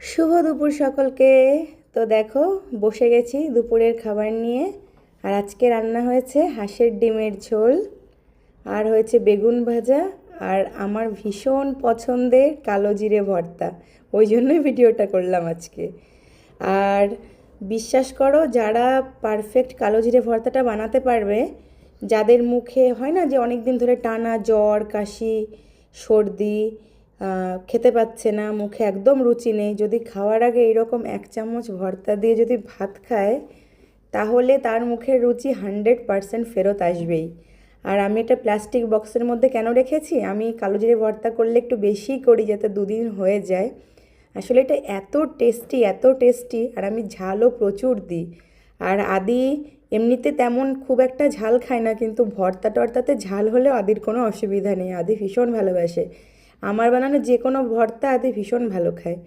শুভ দুপুর সকলকে। তো দেখো, বসে গেছি দুপুরের খাবার নিয়ে। আর আজকে রান্না হয়েছে হাঁসের ডিমের ঝোল, আর হয়েছে বেগুন ভাজা, আর আমার ভীষণ পছন্দের কালো জিরে ভর্তা। ওই জন্যই ভিডিওটা করলাম আজকে। আর বিশ্বাস করো, যারা পারফেক্ট কালো জিরে ভর্তাটা বানাতে পারবে, যাদের মুখে হয় না যে অনেক দিন ধরে টানা জ্বর, কাশি, সর্দি খেতে পাচ্ছে না, মুখে একদম রুচি নেই। যদি খাওয়ার আগে এরকম এক চামচ ভর্তা দিয়ে যদি ভাত খায়, তাহলে তার মুখের রুচি হান্ড্রেড পারসেন্ট ফেরত আসবেই। আর আমি এটা প্লাস্টিক বক্সের মধ্যে কেন রেখেছি? আমি কালো জিরে ভর্তা করলে একটু বেশি করি যাতে দুদিন হয়ে যায়। আসলে এটা এত টেস্টি এত টেস্টি, আর আমি ঝালও প্রচুর দিই। আর আদি এমনিতে তেমন খুব একটা ঝাল খায় না, কিন্তু ভর্তা টর্তাতে ঝাল হলেও আদির কোনো অসুবিধা নেই। আদি ভীষণ ভালোবাসে। আমার বানানো যে কোনো ভর্তা আদি ভীষণ ভালো খায়।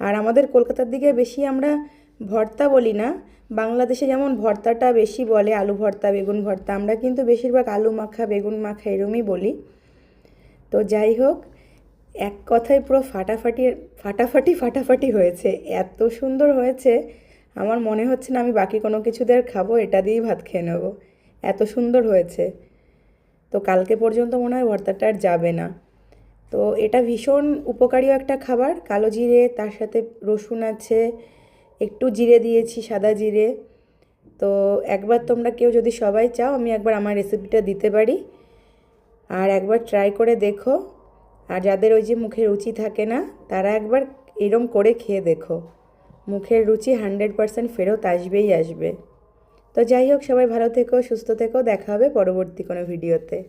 আর আমাদের কলকাতার দিকে বেশি আমরা ভর্তা বলি না। বাংলাদেশে যেমন ভর্তাটা বেশি বলে, আলু ভর্তা, বেগুন ভর্তা, আমরা কিন্তু বেশিরভাগ আলু মাখা, বেগুন মাখা এরমই বলি। তো যাই হোক, এক কথায় পুরো ফাটাফাটি ফাটাফাটি ফাটাফাটি হয়েছে। এত সুন্দর হয়েছে, আমার মনে হচ্ছে না আমি বাকি কোনো কিছু দিয়ে আর খাব, এটা দিয়েই ভাত খেয়ে নেব। এত সুন্দর হয়েছে। তো কালকে পর্যন্ত মনে হয় ভর্তাটা আর যাবে না। তো এটা ভীষণ উপকারীও একটা খাবার। কালো জিরে, তার সাথে রসুন আছে, একটু জিরে দিয়েছি, সাদা জিরে। তো একবার তোমরা কেউ যদি সবাই চাও, আমি একবার আমার রেসিপিটা দিতে পারি। আর একবার ট্রাই করে দেখো। আর যাদের ওই যে মুখে রুচি থাকে না, তারা একবার এরম করে খেয়ে দেখো। মুখের রুচি হান্ড্রেড পারসেন্ট ফেরত আসবেই আসবে। তো যাই হোক, সবাই ভালো থেকো, সুস্থ থেকো, দেখা হবে পরবর্তী কোনো ভিডিওতে